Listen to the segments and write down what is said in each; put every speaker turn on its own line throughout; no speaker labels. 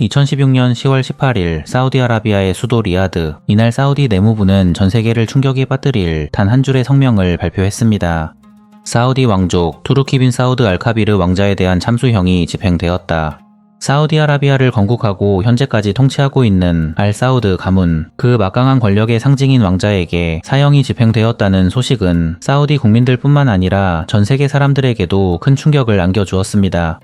2016년 10월 18일 사우디아라비아의 수도 리야드. 이날 사우디 내무부는 전 세계를 충격에 빠뜨릴 단 한 줄의 성명을 발표했습니다. 사우디 왕족 투르키 빈 사우드 알카비르 왕자에 대한 참수형이 집행되었다. 사우디아라비아를 건국하고 현재까지 통치하고 있는 알 사우드 가문, 그 막강한 권력의 상징인 왕자에게 사형이 집행되었다는 소식은 사우디 국민들뿐만 아니라 전 세계 사람들에게도 큰 충격을 안겨주었습니다.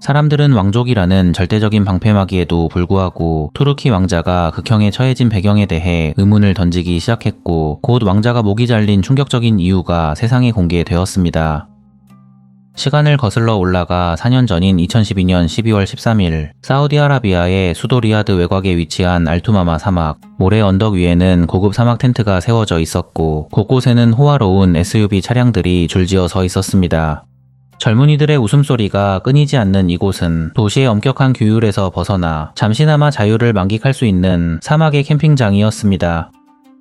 사람들은 왕족이라는 절대적인 방패막이에도 불구하고 투르키 왕자가 극형에 처해진 배경에 대해 의문을 던지기 시작했고 곧 왕자가 목이 잘린 충격적인 이유가 세상에 공개되었습니다. 시간을 거슬러 올라가 4년 전인 2012년 12월 13일 사우디아라비아의 수도 리야드 외곽에 위치한 알투마마 사막 모래 언덕 위에는 고급 사막 텐트가 세워져 있었고 곳곳에는 호화로운 SUV 차량들이 줄지어 서 있었습니다. 젊은이들의 웃음소리가 끊이지 않는 이곳은 도시의 엄격한 규율에서 벗어나 잠시나마 자유를 만끽할 수 있는 사막의 캠핑장이었습니다.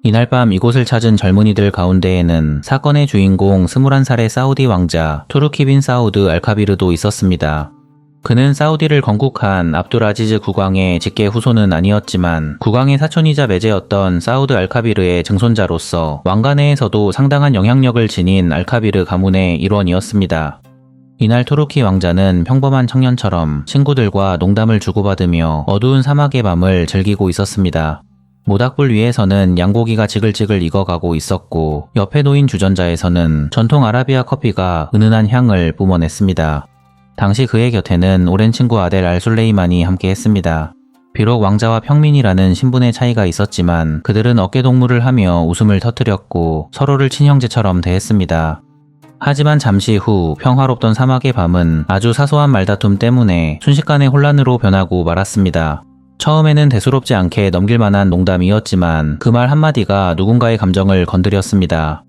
이날 밤 이곳을 찾은 젊은이들 가운데에는 사건의 주인공 21살의 사우디 왕자 투르키 빈 사우드 알카비르도 있었습니다. 그는 사우디를 건국한 압두라지즈 국왕의 직계 후손은 아니었지만 국왕의 사촌이자 매제였던 사우드 알카비르의 증손자로서 왕가내에서도 상당한 영향력을 지닌 알카비르 가문의 일원이었습니다. 이날 투르키 왕자는 평범한 청년처럼 친구들과 농담을 주고받으며 어두운 사막의 밤을 즐기고 있었습니다. 모닥불 위에서는 양고기가 지글지글 익어가고 있었고 옆에 놓인 주전자에서는 전통 아라비아 커피가 은은한 향을 뿜어냈습니다. 당시 그의 곁에는 오랜 친구 아델 알술레이만이 함께 했습니다. 비록 왕자와 평민이라는 신분의 차이가 있었지만 그들은 어깨동무를 하며 웃음을 터뜨렸고 서로를 친형제처럼 대했습니다. 하지만 잠시 후 평화롭던 사막의 밤은 아주 사소한 말다툼 때문에 순식간에 혼란으로 변하고 말았습니다. 처음에는 대수롭지 않게 넘길 만한 농담이었지만 그 말 한마디가 누군가의 감정을 건드렸습니다.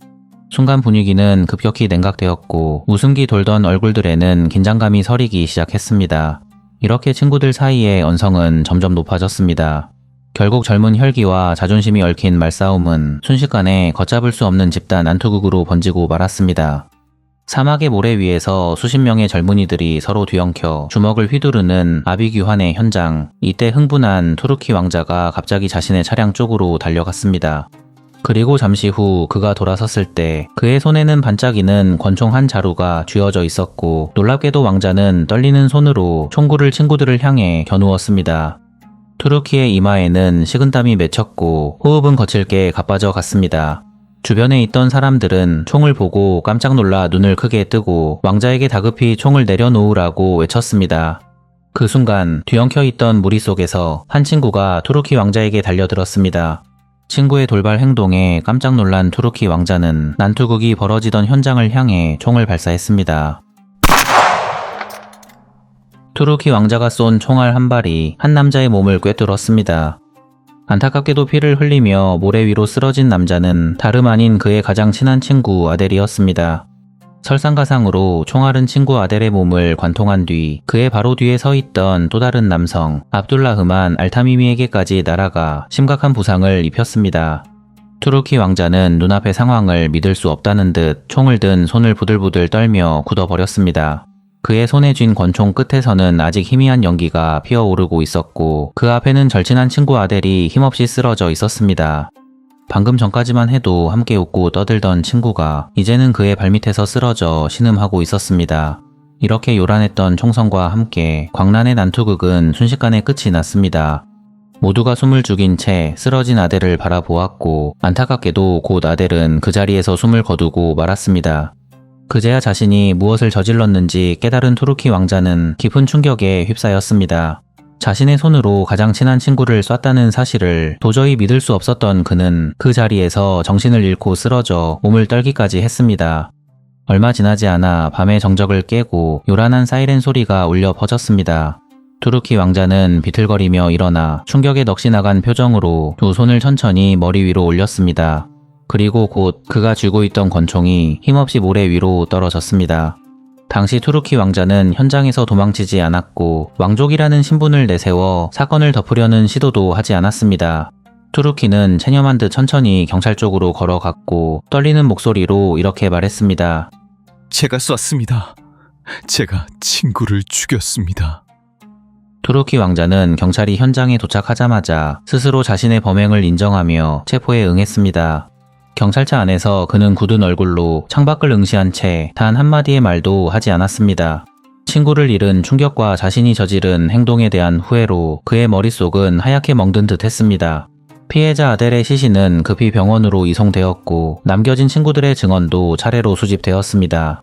순간 분위기는 급격히 냉각되었고 웃음기 돌던 얼굴들에는 긴장감이 서리기 시작했습니다. 이렇게 친구들 사이의 언성은 점점 높아졌습니다. 결국 젊은 혈기와 자존심이 얽힌 말싸움은 순식간에 걷잡을 수 없는 집단 안투극으로 번지고 말았습니다. 사막의 모래 위에서 수십 명의 젊은이들이 서로 뒤엉켜 주먹을 휘두르는 아비규환의 현장. 이때 흥분한 투르키 왕자가 갑자기 자신의 차량 쪽으로 달려갔습니다. 그리고 잠시 후 그가 돌아섰을 때 그의 손에는 반짝이는 권총 한 자루가 쥐어져 있었고 놀랍게도 왕자는 떨리는 손으로 총구를 친구들을 향해 겨누었습니다. 투르키의 이마에는 식은땀이 맺혔고 호흡은 거칠게 가빠져 갔습니다. 주변에 있던 사람들은 총을 보고 깜짝 놀라 눈을 크게 뜨고 왕자에게 다급히 총을 내려놓으라고 외쳤습니다. 그 순간 뒤엉켜 있던 무리 속에서 한 친구가 투르키 왕자에게 달려들었습니다. 친구의 돌발 행동에 깜짝 놀란 투르키 왕자는 난투극이 벌어지던 현장을 향해 총을 발사했습니다. 투르키 왕자가 쏜 총알 한 발이 한 남자의 몸을 꿰뚫었습니다. 안타깝게도 피를 흘리며 모래 위로 쓰러진 남자는 다름 아닌 그의 가장 친한 친구 아델이었습니다. 설상가상으로 총알은 친구 아델의 몸을 관통한 뒤 그의 바로 뒤에 서 있던 또 다른 남성 압둘라흐만 알타미미에게까지 날아가 심각한 부상을 입혔습니다. 투르키 왕자는 눈앞의 상황을 믿을 수 없다는 듯 총을 든 손을 부들부들 떨며 굳어버렸습니다. 그의 손에 쥔 권총 끝에서는 아직 희미한 연기가 피어오르고 있었고 그 앞에는 절친한 친구 아델이 힘없이 쓰러져 있었습니다. 방금 전까지만 해도 함께 웃고 떠들던 친구가 이제는 그의 발밑에서 쓰러져 신음하고 있었습니다. 이렇게 요란했던 총성과 함께 광란의 난투극은 순식간에 끝이 났습니다. 모두가 숨을 죽인 채 쓰러진 아델을 바라보았고 안타깝게도 곧 아델은 그 자리에서 숨을 거두고 말았습니다. 그제야 자신이 무엇을 저질렀는지 깨달은 투르키 왕자는 깊은 충격에 휩싸였습니다. 자신의 손으로 가장 친한 친구를 쐈다는 사실을 도저히 믿을 수 없었던 그는 그 자리에서 정신을 잃고 쓰러져 몸을 떨기까지 했습니다. 얼마 지나지 않아 밤의 정적을 깨고 요란한 사이렌 소리가 울려 퍼졌습니다. 투르키 왕자는 비틀거리며 일어나 충격에 넋이 나간 표정으로 두 손을 천천히 머리 위로 올렸습니다. 그리고 곧 그가 쥐고 있던 권총이 힘없이 모래 위로 떨어졌습니다. 당시 투르키 왕자는 현장에서 도망치지 않았고 왕족이라는 신분을 내세워 사건을 덮으려는 시도도 하지 않았습니다. 투르키는 체념한 듯 천천히 경찰 쪽으로 걸어갔고 떨리는 목소리로 이렇게 말했습니다.
제가 쐈습니다. 제가 친구를 죽였습니다.
투르키 왕자는 경찰이 현장에 도착하자마자 스스로 자신의 범행을 인정하며 체포에 응했습니다. 경찰차 안에서 그는 굳은 얼굴로 창밖을 응시한 채 단 한마디의 말도 하지 않았습니다. 친구를 잃은 충격과 자신이 저지른 행동에 대한 후회로 그의 머릿속은 하얗게 멍든 듯 했습니다. 피해자 아델의 시신은 급히 병원으로 이송되었고 남겨진 친구들의 증언도 차례로 수집되었습니다.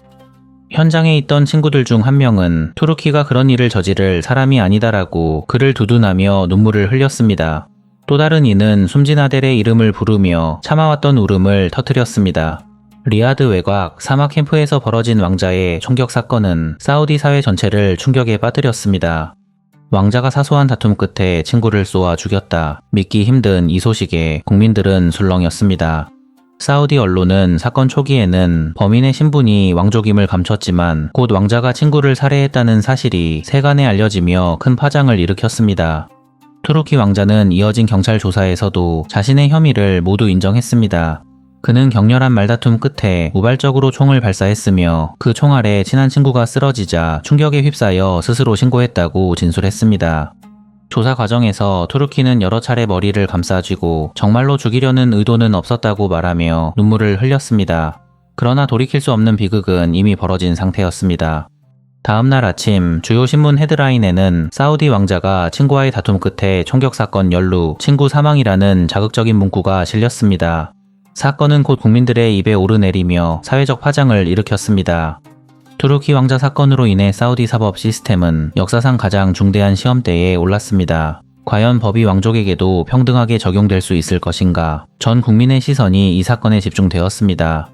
현장에 있던 친구들 중 한 명은 투르키가 그런 일을 저지를 사람이 아니다라고 그를 두둔하며 눈물을 흘렸습니다. 또 다른 이는 숨진 아델의 이름을 부르며 참아왔던 울음을 터뜨렸습니다. 리아드 외곽 사막 캠프에서 벌어진 왕자의 총격 사건은 사우디 사회 전체를 충격에 빠뜨렸습니다. 왕자가 사소한 다툼 끝에 친구를 쏘아 죽였다. 믿기 힘든 이 소식에 국민들은 술렁였습니다. 사우디 언론은 사건 초기에는 범인의 신분이 왕족임을 감췄지만 곧 왕자가 친구를 살해했다는 사실이 세간에 알려지며 큰 파장을 일으켰습니다. 투르키 왕자는 이어진 경찰 조사에서도 자신의 혐의를 모두 인정했습니다. 그는 격렬한 말다툼 끝에 우발적으로 총을 발사했으며 그총 아래 친한 친구가 쓰러지자 충격에 휩싸여 스스로 신고했다고 진술했습니다. 조사 과정에서 투르키는 여러 차례 머리를 감싸쥐고 정말로 죽이려는 의도는 없었다고 말하며 눈물을 흘렸습니다. 그러나 돌이킬 수 없는 비극은 이미 벌어진 상태였습니다. 다음날 아침 주요 신문 헤드라인에는 사우디 왕자가 친구와의 다툼 끝에 총격 사건 연루, 친구 사망이라는 자극적인 문구가 실렸습니다. 사건은 곧 국민들의 입에 오르내리며 사회적 파장을 일으켰습니다. 투르키 왕자 사건으로 인해 사우디 사법 시스템은 역사상 가장 중대한 시험대에 올랐습니다. 과연 법이 왕족에게도 평등하게 적용될 수 있을 것인가? 전 국민의 시선이 이 사건에 집중되었습니다.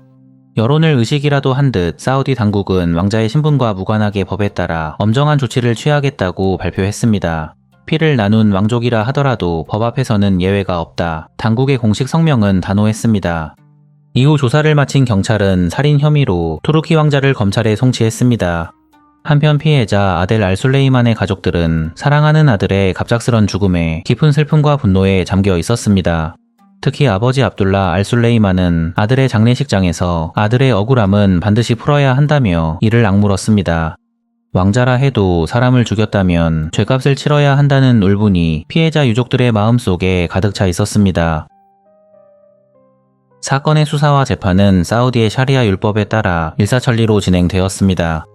여론을 의식이라도 한 듯 사우디 당국은 왕자의 신분과 무관하게 법에 따라 엄정한 조치를 취하겠다고 발표했습니다. 피를 나눈 왕족이라 하더라도 법 앞에서는 예외가 없다. 당국의 공식 성명은 단호했습니다. 이후 조사를 마친 경찰은 살인 혐의로 투르키 왕자를 검찰에 송치했습니다. 한편 피해자 아델 알술레이만의 가족들은 사랑하는 아들의 갑작스런 죽음에 깊은 슬픔과 분노에 잠겨 있었습니다. 특히 아버지 압둘라 알술레이만은 아들의 장례식장에서 아들의 억울함은 반드시 풀어야 한다며 이를 악물었습니다. 왕자라 해도 사람을 죽였다면 죄값을 치러야 한다는 울분이 피해자 유족들의 마음속에 가득 차 있었습니다. 사건의 수사와 재판은 사우디의 샤리아 율법에 따라 일사천리로 진행되었습니다.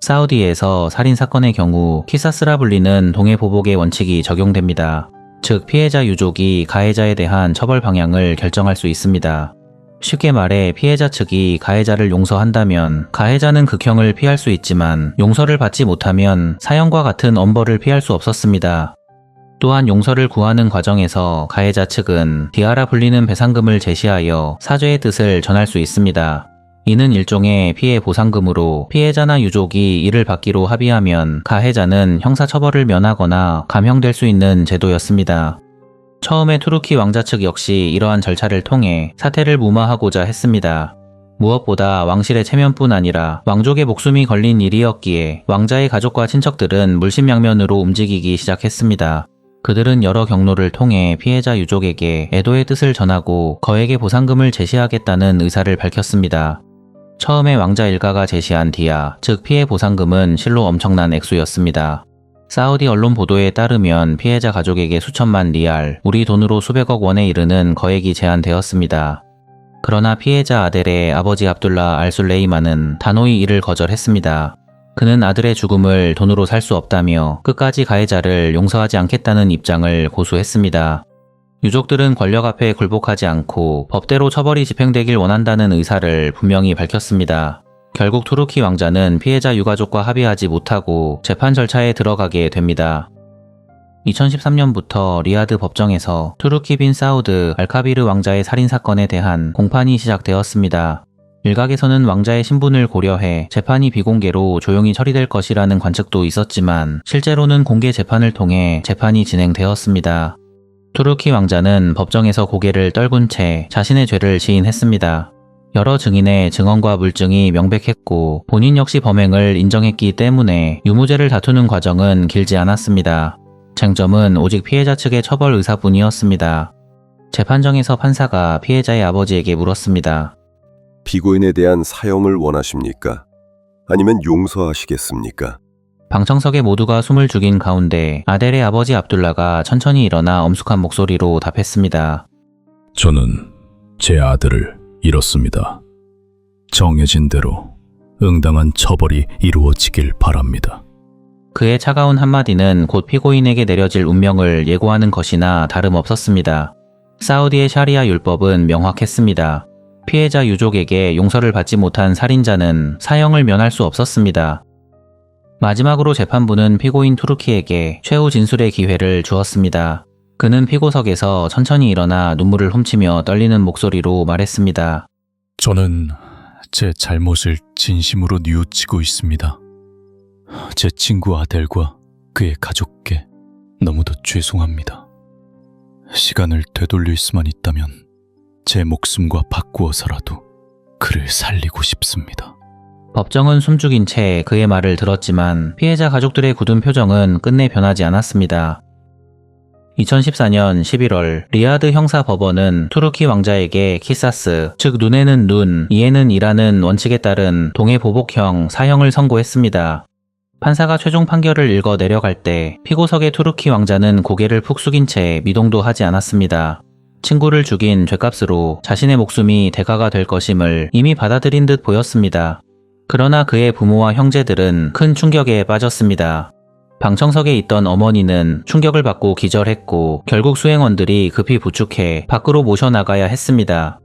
사우디에서 살인 사건의 경우 키사스라 불리는 동해 보복의 원칙이 적용됩니다. 즉 피해자 유족이 가해자에 대한 처벌 방향을 결정할 수 있습니다. 쉽게 말해 피해자 측이 가해자를 용서한다면 가해자는 극형을 피할 수 있지만 용서를 받지 못하면 사형과 같은 엄벌을 피할 수 없었습니다. 또한 용서를 구하는 과정에서 가해자 측은 디아라 불리는 배상금을 제시하여 사죄의 뜻을 전할 수 있습니다. 이는 일종의 피해 보상금으로 피해자나 유족이 이를 받기로 합의하면 가해자는 형사처벌을 면하거나 감형될 수 있는 제도였습니다. 처음에 투르키 왕자 측 역시 이러한 절차를 통해 사태를 무마하고자 했습니다. 무엇보다 왕실의 체면뿐 아니라 왕족의 목숨이 걸린 일이었기에 왕자의 가족과 친척들은 물심양면으로 움직이기 시작했습니다. 그들은 여러 경로를 통해 피해자 유족에게 애도의 뜻을 전하고 거액의 보상금을 제시하겠다는 의사를 밝혔습니다. 처음에 왕자 일가가 제시한 디아, 즉 피해 보상금은 실로 엄청난 액수였습니다. 사우디 언론 보도에 따르면 피해자 가족에게 수천만 리알, 우리 돈으로 수백억 원에 이르는 거액이 제한되었습니다. 그러나 피해자 아델의 아버지 압둘라 알술레이만은 단호히 이를 거절했습니다. 그는 아들의 죽음을 돈으로 살 수 없다며 끝까지 가해자를 용서하지 않겠다는 입장을 고수했습니다. 유족들은 권력 앞에 굴복하지 않고 법대로 처벌이 집행되길 원한다는 의사를 분명히 밝혔습니다. 결국 투르키 왕자는 피해자 유가족과 합의하지 못하고 재판 절차에 들어가게 됩니다. 2013년부터 리아드 법정에서 투르키 빈 사우드 알카비르 왕자의 살인 사건에 대한 공판이 시작되었습니다. 일각에서는 왕자의 신분을 고려해 재판이 비공개로 조용히 처리될 것이라는 관측도 있었지만 실제로는 공개 재판을 통해 재판이 진행되었습니다. 투르키 왕자는 법정에서 고개를 떨군 채 자신의 죄를 시인했습니다. 여러 증인의 증언과 물증이 명백했고 본인 역시 범행을 인정했기 때문에 유무죄를 다투는 과정은 길지 않았습니다. 쟁점은 오직 피해자 측의 처벌 의사뿐이었습니다. 재판정에서 판사가 피해자의 아버지에게 물었습니다.
피고인에 대한 사형을 원하십니까? 아니면 용서하시겠습니까?
방청석에 모두가 숨을 죽인 가운데 아델의 아버지 압둘라가 천천히 일어나 엄숙한 목소리로 답했습니다.
저는 제 아들을 잃었습니다. 정해진 대로 응당한 처벌이 이루어지길 바랍니다.
그의 차가운 한마디는 곧 피고인에게 내려질 운명을 예고하는 것이나 다름없었습니다. 사우디의 샤리아 율법은 명확했습니다. 피해자 유족에게 용서를 받지 못한 살인자는 사형을 면할 수 없었습니다. 마지막으로 재판부는 피고인 투르키에게 최후 진술의 기회를 주었습니다. 그는 피고석에서 천천히 일어나 눈물을 훔치며 떨리는 목소리로 말했습니다.
저는 제 잘못을 진심으로 뉘우치고 있습니다. 제 친구 아델과 그의 가족께 너무도 죄송합니다. 시간을 되돌릴 수만 있다면 제 목숨과 바꾸어서라도 그를 살리고 싶습니다.
법정은 숨죽인 채 그의 말을 들었지만 피해자 가족들의 굳은 표정은 끝내 변하지 않았습니다. 2014년 11월 리아드 형사 법원은 투르키 왕자에게 키사스, 즉 눈에는 눈, 이에는 이라는 원칙에 따른 동해 보복형 사형을 선고했습니다. 판사가 최종 판결을 읽어 내려갈 때 피고석의 투르키 왕자는 고개를 푹 숙인 채 미동도 하지 않았습니다. 친구를 죽인 죄값으로 자신의 목숨이 대가가 될 것임을 이미 받아들인 듯 보였습니다. 그러나 그의 부모와 형제들은 큰 충격에 빠졌습니다. 방청석에 있던 어머니는 충격을 받고 기절했고 결국 수행원들이 급히 부축해 밖으로 모셔나가야 했습니다.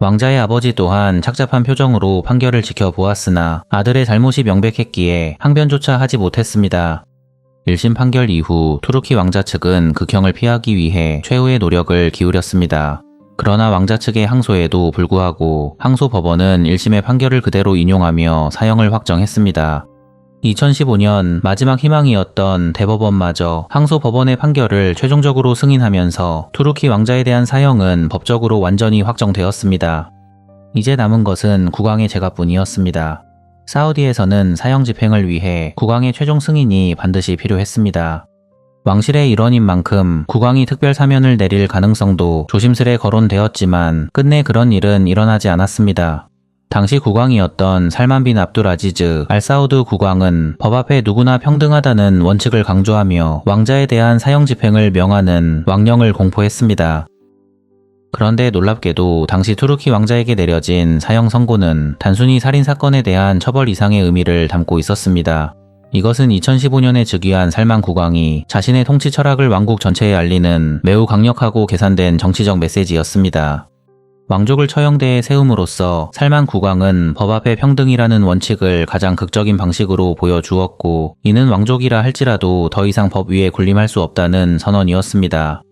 왕자의 아버지 또한 착잡한 표정으로 판결을 지켜보았으나 아들의 잘못이 명백했기에 항변조차 하지 못했습니다. 1심 판결 이후 투르키 왕자 측은 극형을 피하기 위해 최후의 노력을 기울였습니다. 그러나 왕자 측의 항소에도 불구하고 항소 법원은 1심의 판결을 그대로 인용하며 사형을 확정했습니다. 2015년 마지막 희망이었던 대법원마저 항소 법원의 판결을 최종적으로 승인하면서 투르키 왕자에 대한 사형은 법적으로 완전히 확정되었습니다. 이제 남은 것은 국왕의 제가뿐이었습니다. 사우디에서는 사형 집행을 위해 국왕의 최종 승인이 반드시 필요했습니다. 왕실의 일원인 만큼 국왕이 특별 사면을 내릴 가능성도 조심스레 거론되었지만 끝내 그런 일은 일어나지 않았습니다. 당시 국왕이었던 살만 빈 압둘 아지즈 알사우드 국왕은 법 앞에 누구나 평등하다는 원칙을 강조하며 왕자에 대한 사형 집행을 명하는 왕령을 공포했습니다. 그런데 놀랍게도 당시 투르키 왕자에게 내려진 사형 선고는 단순히 살인 사건에 대한 처벌 이상의 의미를 담고 있었습니다. 이것은 2015년에 즉위한 살만 국왕이 자신의 통치 철학을 왕국 전체에 알리는 매우 강력하고 계산된 정치적 메시지였습니다. 왕족을 처형대에 세움으로써 살만 국왕은 법 앞에 평등이라는 원칙을 가장 극적인 방식으로 보여주었고 이는 왕족이라 할지라도 더 이상 법 위에 군림할 수 없다는 선언이었습니다.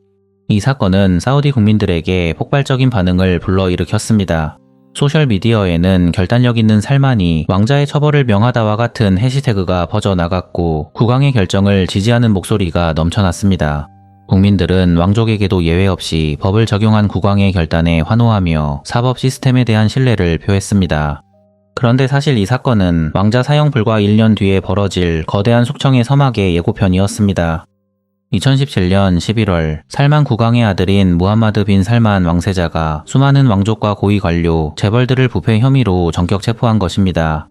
이 사건은 사우디 국민들에게 폭발적인 반응을 불러일으켰습니다. 소셜미디어에는 결단력 있는 살만이 왕자의 처벌을 명하다와 같은 해시태그가 퍼져나갔고 국왕의 결정을 지지하는 목소리가 넘쳐났습니다. 국민들은 왕족에게도 예외 없이 법을 적용한 국왕의 결단에 환호하며 사법 시스템에 대한 신뢰를 표했습니다. 그런데 사실 이 사건은 왕자 사형 불과 1년 뒤에 벌어질 거대한 숙청의 서막의 예고편이었습니다. 2017년 11월 살만 국왕의 아들인 무함마드 빈 살만 왕세자가 수많은 왕족과 고위 관료, 재벌들을 부패 혐의로 전격 체포한 것입니다.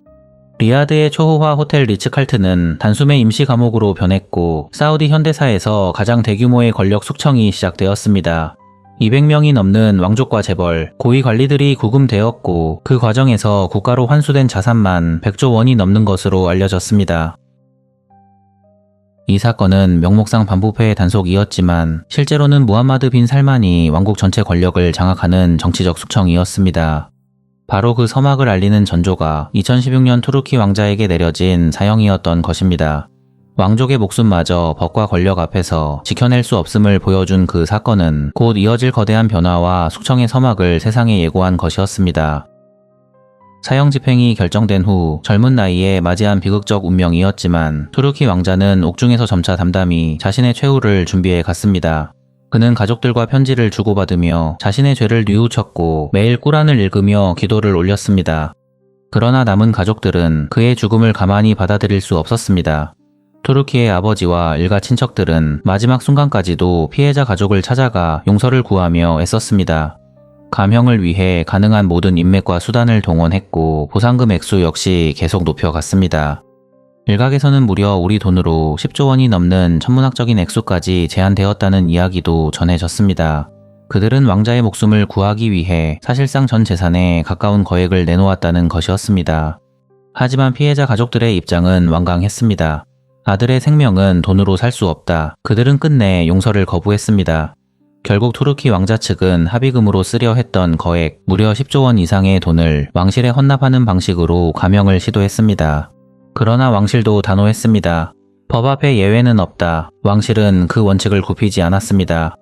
리야드의 초호화 호텔 리츠칼트는 단숨에 임시 감옥으로 변했고 사우디 현대사에서 가장 대규모의 권력 숙청이 시작되었습니다. 200명이 넘는 왕족과 재벌, 고위 관리들이 구금되었고 그 과정에서 국가로 환수된 자산만 100조 원이 넘는 것으로 알려졌습니다. 이 사건은 명목상 반부패의 단속이었지만 실제로는 무함마드 빈 살만이 왕국 전체 권력을 장악하는 정치적 숙청이었습니다. 바로 그 서막을 알리는 전조가 2016년 투르키 왕자에게 내려진 사형이었던 것입니다. 왕족의 목숨마저 법과 권력 앞에서 지켜낼 수 없음을 보여준 그 사건은 곧 이어질 거대한 변화와 숙청의 서막을 세상에 예고한 것이었습니다. 사형 집행이 결정된 후 젊은 나이에 맞이한 비극적 운명이었지만 투르키 왕자는 옥중에서 점차 담담히 자신의 최후를 준비해 갔습니다. 그는 가족들과 편지를 주고받으며 자신의 죄를 뉘우쳤고 매일 꾸란을 읽으며 기도를 올렸습니다. 그러나 남은 가족들은 그의 죽음을 가만히 받아들일 수 없었습니다. 투르키의 아버지와 일가 친척들은 마지막 순간까지도 피해자 가족을 찾아가 용서를 구하며 애썼습니다. 감형을 위해 가능한 모든 인맥과 수단을 동원했고 보상금 액수 역시 계속 높여갔습니다. 일각에서는 무려 우리 돈으로 10조 원이 넘는 천문학적인 액수까지 제한되었다는 이야기도 전해졌습니다. 그들은 왕자의 목숨을 구하기 위해 사실상 전 재산에 가까운 거액을 내놓았다는 것이었습니다. 하지만 피해자 가족들의 입장은 완강했습니다. 아들의 생명은 돈으로 살 수 없다. 그들은 끝내 용서를 거부했습니다. 결국 투르키 왕자 측은 합의금으로 쓰려 했던 거액 무려 10조 원 이상의 돈을 왕실에 헌납하는 방식으로 감형을 시도했습니다. 그러나 왕실도 단호했습니다. 법 앞에 예외는 없다. 왕실은 그 원칙을 굽히지 않았습니다.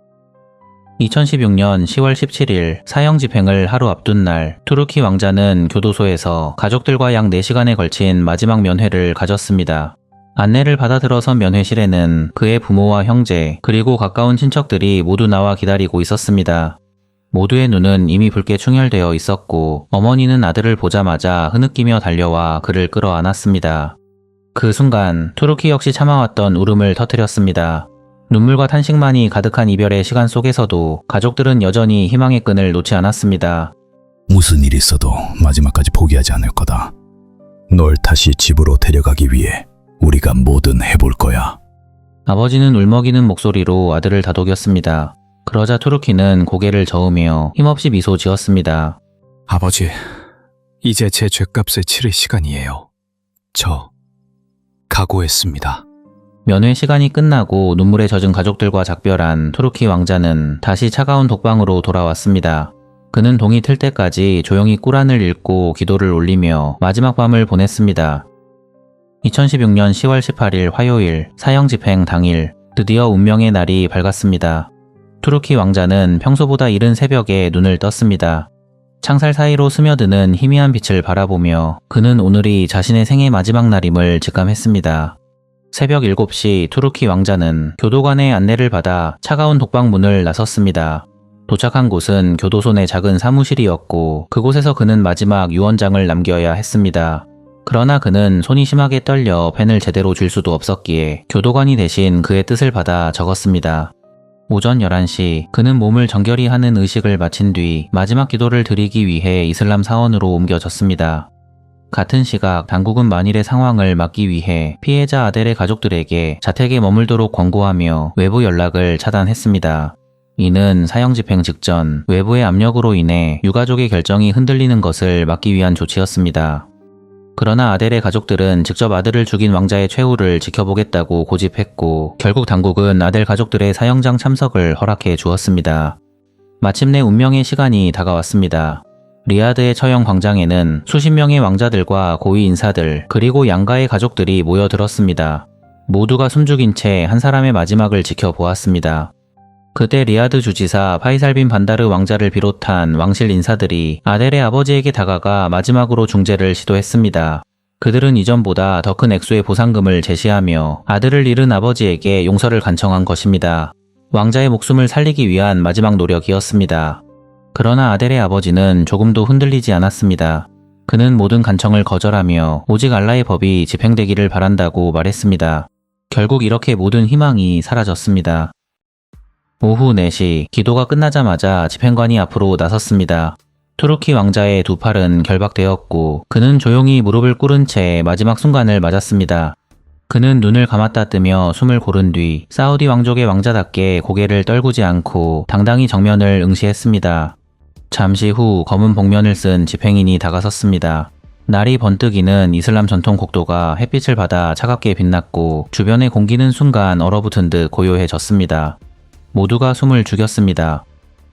2016년 10월 17일 사형 집행을 하루 앞둔 날 투르키 왕자는 교도소에서 가족들과 약 4시간에 걸친 마지막 면회를 가졌습니다. 안내를 받아 들어선 면회실에는 그의 부모와 형제 그리고 가까운 친척들이 모두 나와 기다리고 있었습니다. 모두의 눈은 이미 붉게 충혈되어 있었고 어머니는 아들을 보자마자 흐느끼며 달려와 그를 끌어안았습니다. 그 순간 투르키 역시 참아왔던 울음을 터뜨렸습니다. 눈물과 탄식만이 가득한 이별의 시간 속에서도 가족들은 여전히 희망의 끈을 놓지 않았습니다.
무슨 일이 있어도 마지막까지 포기하지 않을 거다. 널 다시 집으로 데려가기 위해 우리가 뭐든 해볼 거야.
아버지는 울먹이는 목소리로 아들을 다독였습니다. 그러자 투르키는 고개를 저으며 힘없이 미소 지었습니다.
아버지, 이제 제 죄값을 치를 시간이에요. 저, 각오했습니다.
면회 시간이 끝나고 눈물에 젖은 가족들과 작별한 투르키 왕자는 다시 차가운 독방으로 돌아왔습니다. 그는 동이 틀 때까지 조용히 꾸란을 읽고 기도를 올리며 마지막 밤을 보냈습니다. 2016년 10월 18일 화요일 사형 집행 당일 드디어 운명의 날이 밝았습니다. 투르키 왕자는 평소보다 이른 새벽에 눈을 떴습니다. 창살 사이로 스며드는 희미한 빛을 바라보며 그는 오늘이 자신의 생애 마지막 날임을 직감했습니다. 새벽 7시 투르키 왕자는 교도관의 안내를 받아 차가운 독방 문을 나섰습니다. 도착한 곳은 교도소 내 작은 사무실이었고 그곳에서 그는 마지막 유언장을 남겨야 했습니다. 그러나 그는 손이 심하게 떨려 펜을 제대로 쥘 수도 없었기에 교도관이 대신 그의 뜻을 받아 적었습니다. 오전 11시 그는 몸을 정결히 하는 의식을 마친 뒤 마지막 기도를 드리기 위해 이슬람 사원으로 옮겨졌습니다. 같은 시각 당국은 만일의 상황을 막기 위해 피해자 아델의 가족들에게 자택에 머물도록 권고하며 외부 연락을 차단했습니다. 이는 사형 집행 직전 외부의 압력으로 인해 유가족의 결정이 흔들리는 것을 막기 위한 조치였습니다. 그러나 아델의 가족들은 직접 아들을 죽인 왕자의 최후를 지켜보겠다고 고집했고 결국 당국은 아델 가족들의 사형장 참석을 허락해 주었습니다. 마침내 운명의 시간이 다가왔습니다. 리아드의 처형 광장에는 수십 명의 왕자들과 고위 인사들 그리고 양가의 가족들이 모여들었습니다. 모두가 숨죽인 채 한 사람의 마지막을 지켜보았습니다. 그때 리아드 주지사 파이살빈 반다르 왕자를 비롯한 왕실 인사들이 아델의 아버지에게 다가가 마지막으로 중재를 시도했습니다. 그들은 이전보다 더 큰 액수의 보상금을 제시하며 아들을 잃은 아버지에게 용서를 간청한 것입니다. 왕자의 목숨을 살리기 위한 마지막 노력이었습니다. 그러나 아델의 아버지는 조금도 흔들리지 않았습니다. 그는 모든 간청을 거절하며 오직 알라의 법이 집행되기를 바란다고 말했습니다. 결국 이렇게 모든 희망이 사라졌습니다. 오후 4시 기도가 끝나자마자 집행관이 앞으로 나섰습니다. 투르키 왕자의 두 팔은 결박되었고 그는 조용히 무릎을 꿇은 채 마지막 순간을 맞았습니다. 그는 눈을 감았다 뜨며 숨을 고른 뒤 사우디 왕족의 왕자답게 고개를 떨구지 않고 당당히 정면을 응시했습니다. 잠시 후 검은 복면을 쓴 집행인이 다가섰습니다. 날이 번뜩이는 이슬람 전통 국도가 햇빛을 받아 차갑게 빛났고 주변의 공기는 순간 얼어붙은 듯 고요해졌습니다. 모두가 숨을 죽였습니다.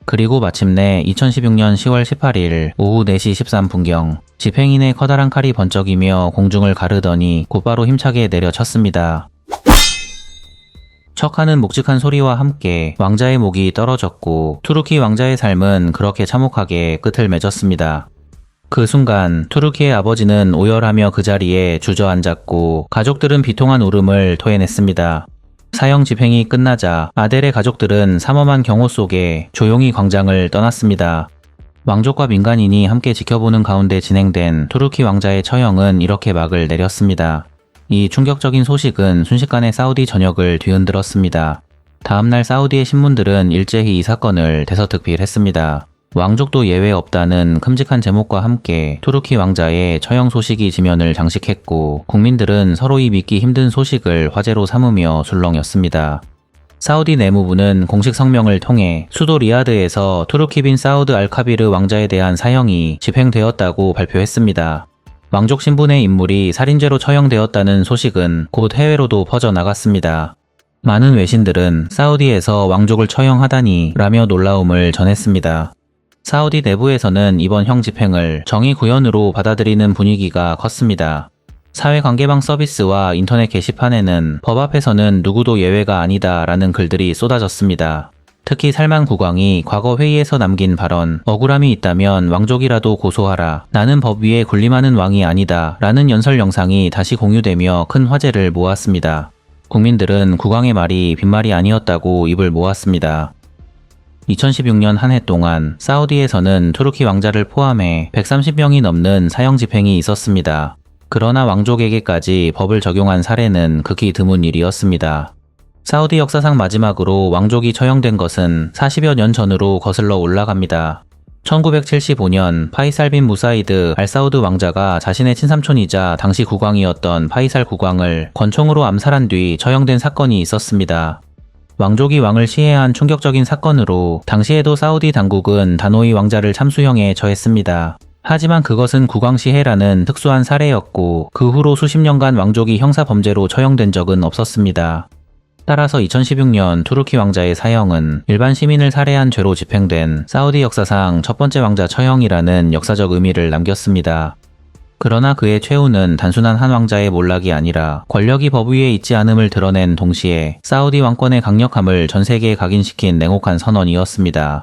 그리고 마침내 2016년 10월 18일 오후 4시 13분경 집행인의 커다란 칼이 번쩍이며 공중을 가르더니 곧바로 힘차게 내려쳤습니다. 척하는 묵직한 소리와 함께 왕자의 목이 떨어졌고 투르키 왕자의 삶은 그렇게 참혹하게 끝을 맺었습니다. 그 순간 투르키의 아버지는 오열하며 그 자리에 주저앉았고 가족들은 비통한 울음을 토해냈습니다. 사형 집행이 끝나자 아델의 가족들은 삼엄한 경호 속에 조용히 광장을 떠났습니다. 왕족과 민간인이 함께 지켜보는 가운데 진행된 투르키 왕자의 처형은 이렇게 막을 내렸습니다. 이 충격적인 소식은 순식간에 사우디 전역을 뒤흔들었습니다. 다음날 사우디의 신문들은 일제히 이 사건을 대서특필했습니다. 왕족도 예외 없다는 큼직한 제목과 함께 투르키 왕자의 처형 소식이 지면을 장식했고 국민들은 서로이 믿기 힘든 소식을 화제로 삼으며 술렁였습니다. 사우디 내무부는 공식 성명을 통해 수도 리야드에서 투르키 빈 사우드 알카비르 왕자에 대한 사형이 집행되었다고 발표했습니다. 왕족 신분의 인물이 살인죄로 처형되었다는 소식은 곧 해외로도 퍼져나갔습니다. 많은 외신들은 사우디에서 왕족을 처형하다니 라며 놀라움을 전했습니다. 사우디 내부에서는 이번 형 집행을 정의 구현으로 받아들이는 분위기가 컸습니다. 사회관계망 서비스와 인터넷 게시판에는 법 앞에서는 누구도 예외가 아니다 라는 글들이 쏟아졌습니다. 특히 살만 국왕이 과거 회의에서 남긴 발언, 억울함이 있다면 왕족이라도 고소하라. 나는 법 위에 군림하는 왕이 아니다. 라는 연설 영상이 다시 공유되며 큰 화제를 모았습니다. 국민들은 국왕의 말이 빈말이 아니었다고 입을 모았습니다. 2016년 한 해 동안 사우디에서는 투르키 왕자를 포함해 130명이 넘는 사형 집행이 있었습니다. 그러나 왕족에게까지 법을 적용한 사례는 극히 드문 일이었습니다. 사우디 역사상 마지막으로 왕족이 처형된 것은 40여 년 전으로 거슬러 올라갑니다. 1975년 파이살 빈 무사이드 알사우드 왕자가 자신의 친삼촌이자 당시 국왕이었던 파이살 국왕을 권총으로 암살한 뒤 처형된 사건이 있었습니다. 왕족이 왕을 시해한 충격적인 사건으로 당시에도 사우디 당국은 다노이 왕자를 참수형에 처했습니다. 하지만 그것은 국왕시해라는 특수한 사례였고 그 후로 수십 년간 왕족이 형사 범죄로 처형된 적은 없었습니다. 따라서 2016년 투르키 왕자의 사형은 일반 시민을 살해한 죄로 집행된 사우디 역사상 첫 번째 왕자 처형이라는 역사적 의미를 남겼습니다. 그러나 그의 최후는 단순한 한 왕자의 몰락이 아니라 권력이 법 위에 있지 않음을 드러낸 동시에 사우디 왕권의 강력함을 전 세계에 각인시킨 냉혹한 선언이었습니다.